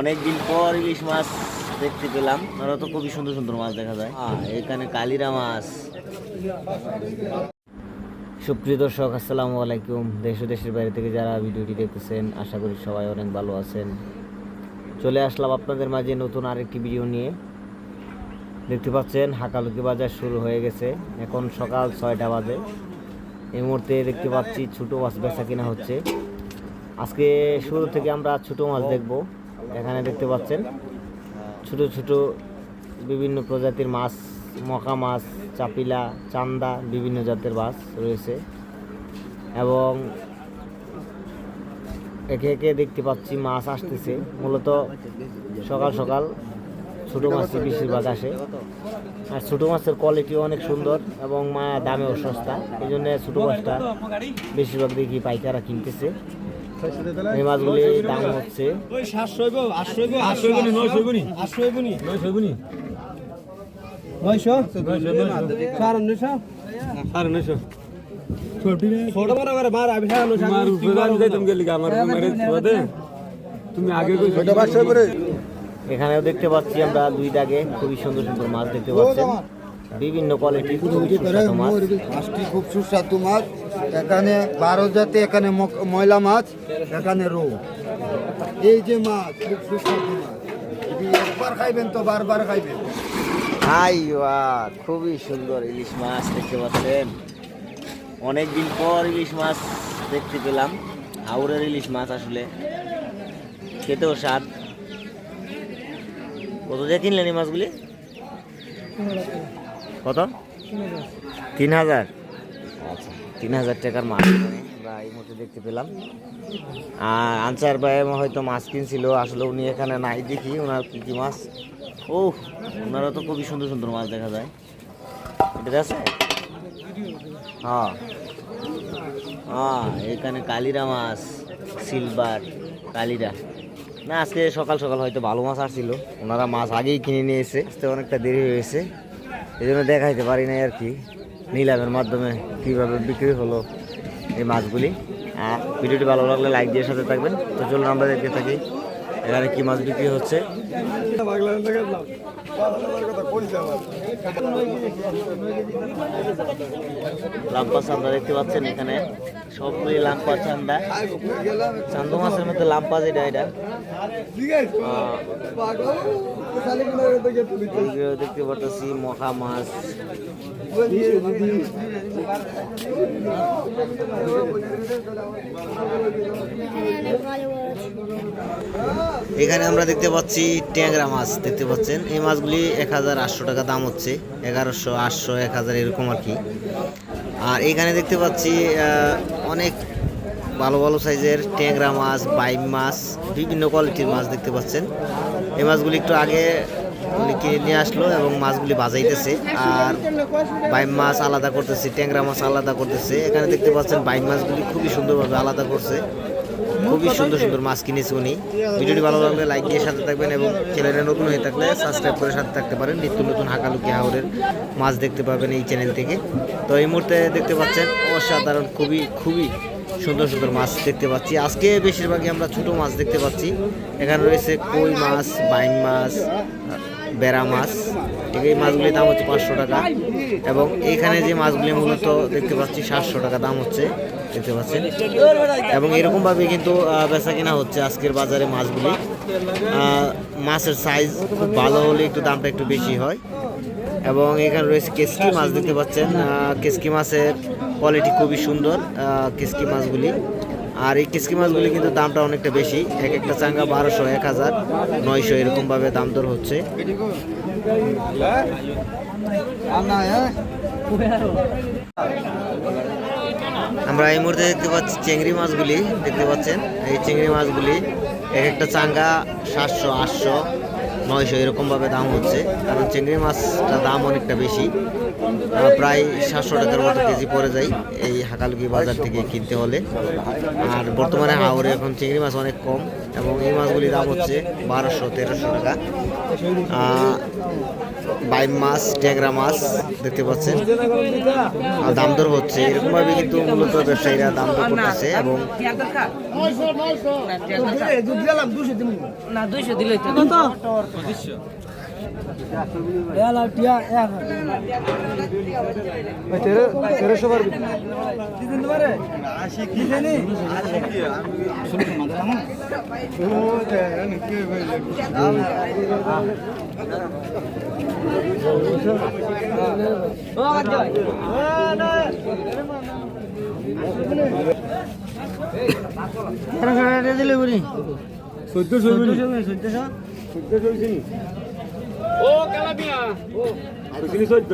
অনেকদিন পর ইলিশ মাছ দেখতে পেলাম। ওরা তো খুবই সুন্দর সুন্দর মাছ দেখা যায়। হ্যাঁ এখানে কালিরা মাছ। সুপ্রিয় দর্শক আসসালামু আলাইকুম। দেশ ও দেশের বাইরে থেকে যারা ভিডিওটি দেখতেছেন আশা করি সবাই অনেক ভালো আছেন। চলে আসলাম আপনাদের মাঝে নতুন আরেকটি ভিডিও নিয়ে। দেখতে পাচ্ছেন হাকালুকি বাজার শুরু হয়ে গেছে। এখন সকাল ছয়টা বাজে। এই মুহূর্তে দেখতে পাচ্ছি ছোটো মাছ বেচা কিনা হচ্ছে। আজকে শুরু থেকে আমরা ছোটো মাছ দেখব। এখানে দেখতে পাচ্ছেন, ছোট ছোট বিভিন্ন প্রজাতির মাছ, মকা মাছ, চাপিলা, চান্দা, বিভিন্ন জাতের মাছ রয়েছে। এবং একে একে দেখতে পাচ্ছি মাছ আসতেছে। মূলত সকাল সকাল ছোটো মাছই বেশিরভাগ আসে। আর ছোটো মাছের কোয়ালিটি অনেক সুন্দর এবং মা দামেও সস্তা। এই জন্য ছোটো মাছটা বেশিরভাগ দেখি পাইকারা কিনতেছে। এই মাছগুলি দাম হচ্ছে। নয়শো সাড়ে নয়শো? সাড়ে নয়শো। এখানেও দেখতে পাচ্ছি আমরা দুই দাগে খুবই সুন্দর সুন্দর মাছ দেখতে পাচ্ছি বিভিন্ন কোয়ালিটির মাছ। মাছটি খুব সুস্বাদু মাছ। এখানে বারো জাতি এখানে ময়লা মাছ এখানে রৌ এই যে মাছ খুব সুস্বাদু মাছ। একবার খাইবেন তো বারবার খাইবেন। হাই খুবই সুন্দর ইলিশ মাছ দেখতে পাচ্ছেন। অনেকদিন পর ইলিশ মাছ দেখতে পেলাম। হাওড়ের ইলিশ মাছ আসলে। খেতেও স্বাদ। কত দিয়ে কিনলেন এই মাছগুলি? কত? তিন হাজার। আচ্ছা। তিন হাজার টাকার মাছ আমরা এই মুহূর্তে দেখতে পেলাম। আর আনসার ভাই হয়তো মাছ কিনছিল, আসলে উনি এখানে নাই দেখি ওনার কী কী মাছ। ও ওনারা তো খুবই সুন্দর সুন্দর মাছ দেখা যায়। এটা আছে? হ্যাঁ। হ্যাঁ এখানে কালিরা মাছ, সিলভার, কালিরা। না, আজকে সকাল সকাল হয়তো ভালো মাছ আসছিল। ওনারা মাছ আগেই কিনে নিয়ে এসে আসতে অনেকটা দেরি হয়েছে এই জন্য দেখাইতে পারি নাই আর কি। নিলামের মাধ্যমে কীভাবে বিক্রি হলো এই মাছগুলি। ভিডিওটি ভালো লাগলে লাইক দিয়ে সাথে থাকবেন। তো চলুন আমরা দেখতে থাকি এখানে কি মাছ বিক্রি হচ্ছে। লাম্পাস আমরা দেখতে পাচ্ছেন এখানে। সবগুলি লাম্পা চান্দা। চান্দু মাছের মধ্যে লাম্পা যেটা, এটা। দেখতে পাচ্ছি মখা মাছ। এখানে আমরা দেখতে পাচ্ছি ট্যাংরা মাছ, দেখতে পাচ্ছেন? এই মাছগুলি এক হাজার আটশো টাকা দাম হচ্ছে, এগারোশো, আটশো, এক হাজার, এরকম আর কি। আর এখানে দেখতে পাচ্ছি অনেক ভালো ভালো সাইজের ট্যাংরা মাছ, বাইম মাছ, বিভিন্ন কোয়ালিটির মাছ দেখতে পাচ্ছেন। এই মাছগুলি একটু আগে কিনে নিয়ে আসলো এবং মাছগুলি বাজাইতেছে। আর বাইম মাছ আলাদা করতেছে, ট্যাংরা মাছ আলাদা করতেছে। এখানে দেখতে পাচ্ছেন বাইম মাছগুলি খুবই সুন্দরভাবে আলাদা করছে। খুবই সুন্দর সুন্দর মাছ কিনেছে উনি। ভিডিওটি ভালো লাগলে লাইক দিয়ে সাথে থাকবেন এবং চ্যানেলে নতুন হয়ে থাকলে সাবস্ক্রাইব করে সাথে থাকতে পারেন। নিত্য নতুন হাকালুকি হাওড়ের মাছ দেখতে পাবেন এই চ্যানেল থেকে। তো এই মুহূর্তে দেখতে পাচ্ছেন, অসাধারণ, খুবই খুবই সুন্দর সুন্দর মাছ দেখতে পাচ্ছি। আজকে বেশিরভাগই আমরা ছোট মাছ দেখতে পাচ্ছি। এখানে রয়েছে কই মাছ বাইম মাছ, বেড়া মাছ এই মাছগুলির দাম হচ্ছে পাঁচশো টাকা। এবং এখানে যে মাছগুলি মূলত দেখতে পাচ্ছি সাতশো টাকা দাম হচ্ছে, দেখতে পাচ্ছেন। এবং এরকমভাবে কিন্তু বেচা কেনা হচ্ছে আজকের বাজারে মাছগুলি। মাছের সাইজ খুব ভালো হলে একটু দামটা একটু বেশি হয়। এবং এখানে রয়েছে কেসকি মাছ, দেখতে পাচ্ছেন। কেসকি মাছের কোয়ালিটি খুবই সুন্দর কেসকি মাছগুলি। আর এই কেসকি মাছগুলি কিন্তু দামটা অনেকটা বেশি। এক একটা চাঙ্গা বারোশো, এক হাজার, নয়শো এরকমভাবে দাম দর হচ্ছে। আমরা এই মুহূর্তে দেখতে পাচ্ছি চিংড়ি মাছগুলি, দেখতে পাচ্ছেন? এই চিংড়ি মাছগুলি এক একটা চাঙ্গা সাতশো, আটশো, নয়শো এরকমভাবে দাম হচ্ছে। কারণ চিংড়ি মাছটা দাম অনেকটা বেশি। প্রায় সাতশো টাকার মতো কেজি পড়ে যায় এই হাকালুকি বাজার থেকে কিনতে হলে। আর বর্তমানে হাওড়ে এখন চিংড়ি মাছ অনেক কম এবং এই মাছগুলির দাম হচ্ছে বারোশো তেরোশো টাকা। বাইম মাছ ট্যাংরা মাছ দেখতে পাচ্ছেন। আর দাম দর হচ্ছে এরকমভাবে কিন্তু মূলত ব্যবসায়ীরা দাম দর করতেছে এবং না দুইশো দিলে তেরোশো পারবি চোদ্দশো চোদ্দশো ও কালাপিয়া চোদ্দ